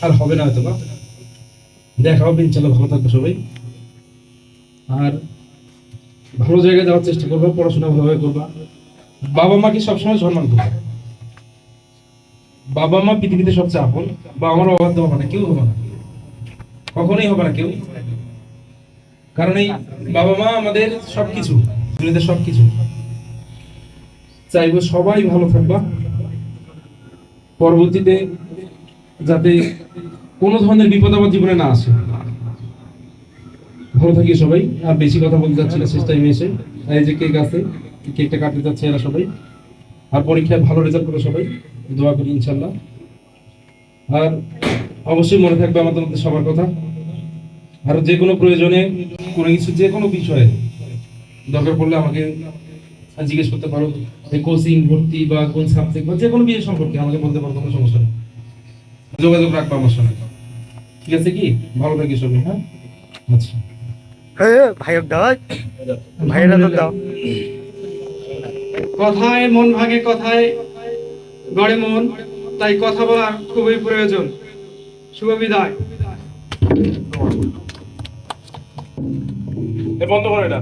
আর হবে না হয়তো বা। দেখা হবে, ইনশাল্লাহ ভালো থাকবে সবাই। আর ভালো জায়গায় যাওয়ার চেষ্টা করবা, পড়াশোনা ভালোভাবে করবা। বাবা মাকে সবসময় সম্মান করবে? বাবা মা পৃথিবীতে সবচেয়ে আপন, বাবা মার অবাধ্য হবে না, কেউ হবে না। কখনোই হবে না কেউ। কারণ এই বাবা মা আমাদের সবকিছু, দুনিয়াতে সবকিছু। চাইব সবাই ভালো থাকবা। পরবর্তীতে যাতে কোনো ধরনের বিপদ আমার জীবনে না আসে। ভালো থাকি সবাই। আর বেশি কথা বলতে যাচ্ছি না, শেষ টাইমে এসে। এই যে কেক আছে কেকটা কাটতে যাচ্ছে এরা সবাই। আর পরীক্ষায় ভালো রেজাল্ট করে সবাই। দোয়া করি ইনশাল্লাহ আর অবশ্যই মনে থাকবে আমাদের মধ্যে সবার কথা। আর যে কোনো প্রয়োজনে, কোনো কিছু যে কোনো বিষয়ে দরকার পড়লে আমাকে জিজ্ঞেস করতে পারো। কোচিং ভর্তি বা কোন সাবজেক্ট বা যে কোনো বিষয় সম্পর্কে আমাকে বলতে পারো, কোনো সমস্যা নেই। যোগাযোগ রাখব আমার সঙ্গে। ঠিক আছে কি? ভালো থাকি সবাই হ্যাঁ? আচ্ছা। ভাইয়ক দাও ভাইয়েরা তো দাও। কথায় মন ভাগে কথায় গড়ে মন তাই কথা বলা খুবই প্রয়োজন। শুভ বিদায়। বন্ধ করে এটা।